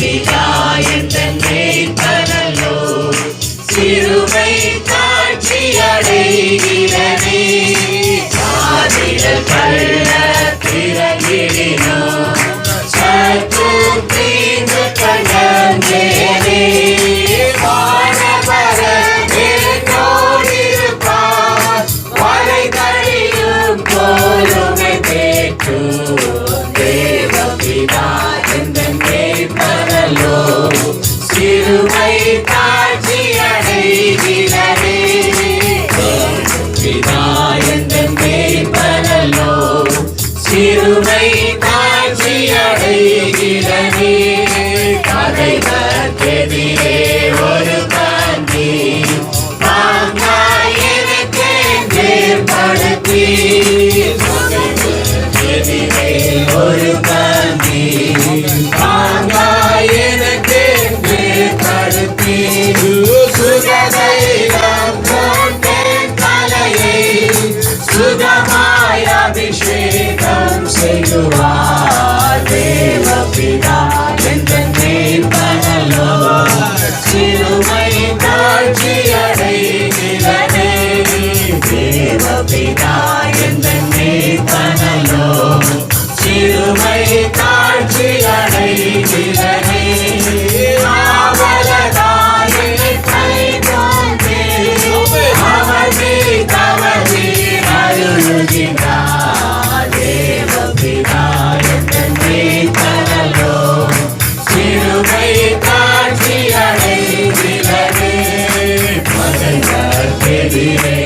போற்றினாயன் தன்னை பரலோ சிறுமை காட்சி அடைகிறனே சாதிட கள்ள பிறகிடினோ சத்து தீந்து கடந்தேனே Ooh. பிதா எந்த சிறுமை தாட்சி அடைகிறதே பகைவர்க்கெதிரே ஒரு பந்தி. எனக்கு ஒரு பந்தி the see me.